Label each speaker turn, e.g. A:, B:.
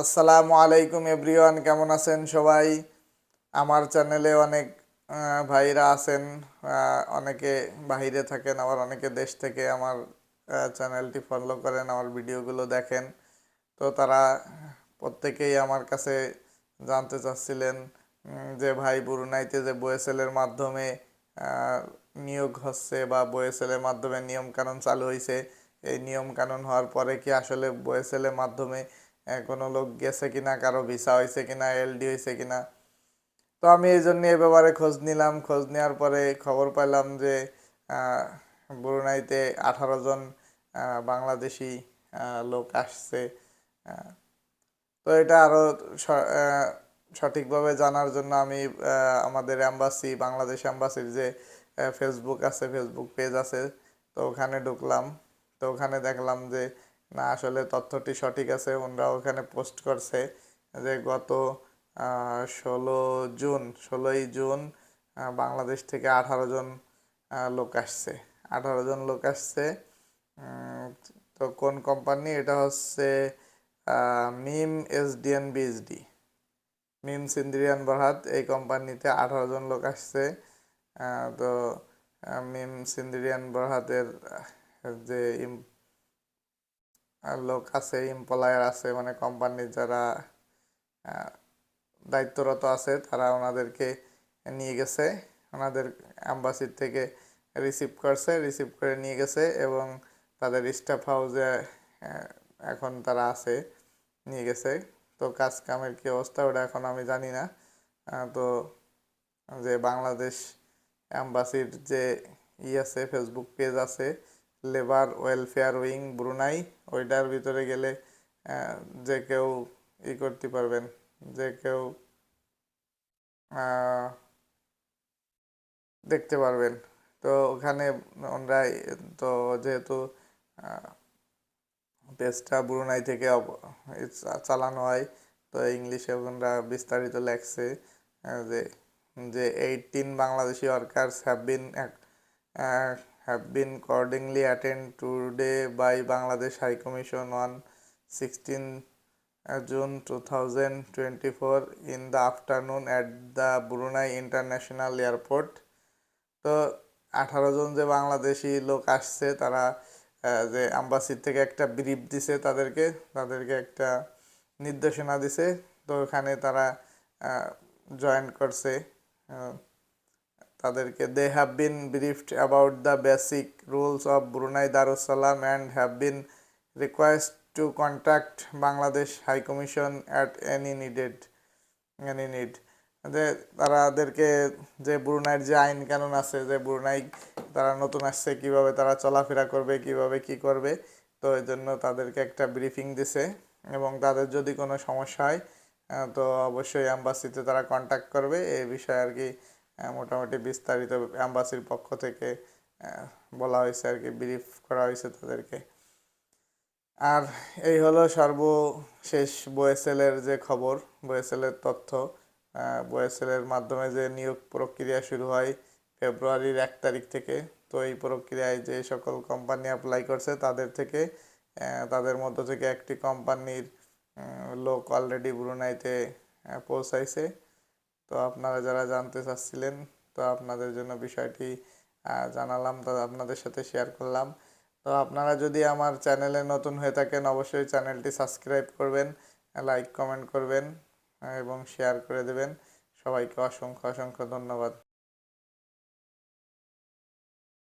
A: আসসালামু আলাইকুম এভরিওয়ান, কেমন আছেন সবাই? আমার চ্যানেলে অনেক ভাইরা আছেন অনেকে বাহিরে থাকেন, আবার অনেকে দেশ থেকে আমার চ্যানেলটি ফলো করেন, আমার ভিডিওগুলো দেখেন। তো তারা প্রত্যেকেই আমার কাছে জানতে চাচ্ছিলেন যে ভাই বুরুনাইতে যে বোয়েসেলের মাধ্যমে নিয়োগ হচ্ছে বা বয়েসেলের মাধ্যমে নিয়ম কানুন চালু হয়েছে এই নিয়ম কানুন হওয়ার পরে কি আসলে বয়েসেলের মাধ্যমে কোনো লোক গেছে কিনা, কারও ভিসা হয়েছে কিনা, এলডি হয়েছে কিনা। তো আমি এই জন্য এ ব্যাপারে খোঁজ নিলাম। খোঁজ নেওয়ার পরে খবর পাইলাম যে ব্রুনাইতে আঠারো জন বাংলাদেশি লোক আসছে। তো এটা আরও সঠিকভাবে জানার জন্য আমি আমাদের অ্যাম্বাসি বাংলাদেশ অ্যাম্বাসির যে ফেসবুক আছে, ফেসবুক পেজ আছে, তো ওখানে ঢুকলাম। তো ওখানে দেখলাম যে না, আসলে তথ্যটি সঠিক আছে, ওনারা ওখানে পোস্ট করছে যে গত ষোলো জুন, ষোলোই জুন বাংলাদেশ থেকে আঠারো জন লোক আসছে। আঠারো জন লোক আসছে তো কোন কোম্পানি এটা হচ্ছে মিম এসডিএন বিএসডি। মিম সিন্দ্রিয়ান বরহাত, এই কোম্পানিতে আঠারো জন লোক আসছে তো মিম সিন্দ্রিয়ান বরহাতের যে লোক আছে এমপ্লয়ার আছে মানে কোম্পানির যারা দায়িত্বরত আছে, তারা ওনাদেরকে নিয়ে গেছে। ওনাদের অ্যাম্বাসির থেকে রিসিভ করছে রিসিভ করে নিয়ে গেছে এবং তাদের স্টাফ হাউসে এখন তারা আছে, নিয়ে গেছে। তো কাজ কামের কী অবস্থা ওটা এখন আমি জানি না। তো যে বাংলাদেশ অ্যাম্বাসির যে ই আছে ফেসবুক পেজ আছে লেবার ওয়েলফেয়ার উইং ব্রুনাই, ওইটার ভিতরে গেলে যে কেউ ই করতে পারবেন, যে কেউ দেখতে পারবেন। তো ওখানে ওনারা, তো যেহেতু পেজটা ব্রুনাই থেকে চালানো হয়, তো ইংলিশে ওনারা বিস্তারিত লেখছে যে যে eighteen Bangladeshi workers have been have been accordingly attend today by Bangladesh high commission on sixteen June two thousand twenty four in the afternoon at the Brunei International Airport তো আঠারো জন যে বাংলাদেশি লোক আসছে, তারা যে অ্যাম্বাসির থেকে একটা ব্রিফ দিছে তাদেরকে তাদেরকে একটা নির্দেশনা দিছে। তো ওখানে তারা জয়েন করছে। তাদেরকে they have been briefed about the basic rules of Brunei Darussalam and have been request to contact Bangladesh high commission at any needed any need যে তারাদেরকে যে ব্রুনাইয়ের যে আইন কানুন আছে, যে ব্রুনাই তারা নতুন আসছে, কীভাবে তারা চলাফেরা করবে, কীভাবে কি করবে, তো এই জন্য তাদেরকে একটা ব্রিফিং দিছে। এবং তাদের যদি কোনো সমস্যা হয় তো অবশ্যই অ্যাম্বাসিতে তারা কন্ট্যাক্ট করবে। এই বিষয়ে আর কি মোটামুটি বিস্তারিত অ্যাম্বাসির পক্ষ থেকে বলা হয়েছে আর কি ব্রিফ করা হয়েছে তাদেরকে। আর এই হলো সর্বশেষ বোয়েসেলের যে খবর, বোয়েসেলের তথ্য। বোয়েসেলের মাধ্যমে যে নিয়োগ প্রক্রিয়া শুরু হয় ফেব্রুয়ারির এক তারিখ থেকে, তো এই প্রক্রিয়ায় যে সকল কোম্পানি অ্যাপ্লাই করছে তাদের থেকে তাদের মধ্য থেকে একটি কোম্পানির লোক অলরেডি ব্রুনাইতে পৌঁছাইছে। তো আপনারা যারা জানতে চাচ্ছিলেন, তো আপনাদের জন্য বিষয়টি জানালাম, তো আপনাদের সাথে শেয়ার করলাম। তো আপনারা যদি আমার চ্যানেলে নতুন হয়ে থাকেন, অবশ্যই চ্যানেলটি সাবস্ক্রাইব করবেন লাইক কমেন্ট করবেন এবং শেয়ার করে দেবেন। সবাইকে অসংখ্য অসংখ্য ধন্যবাদ।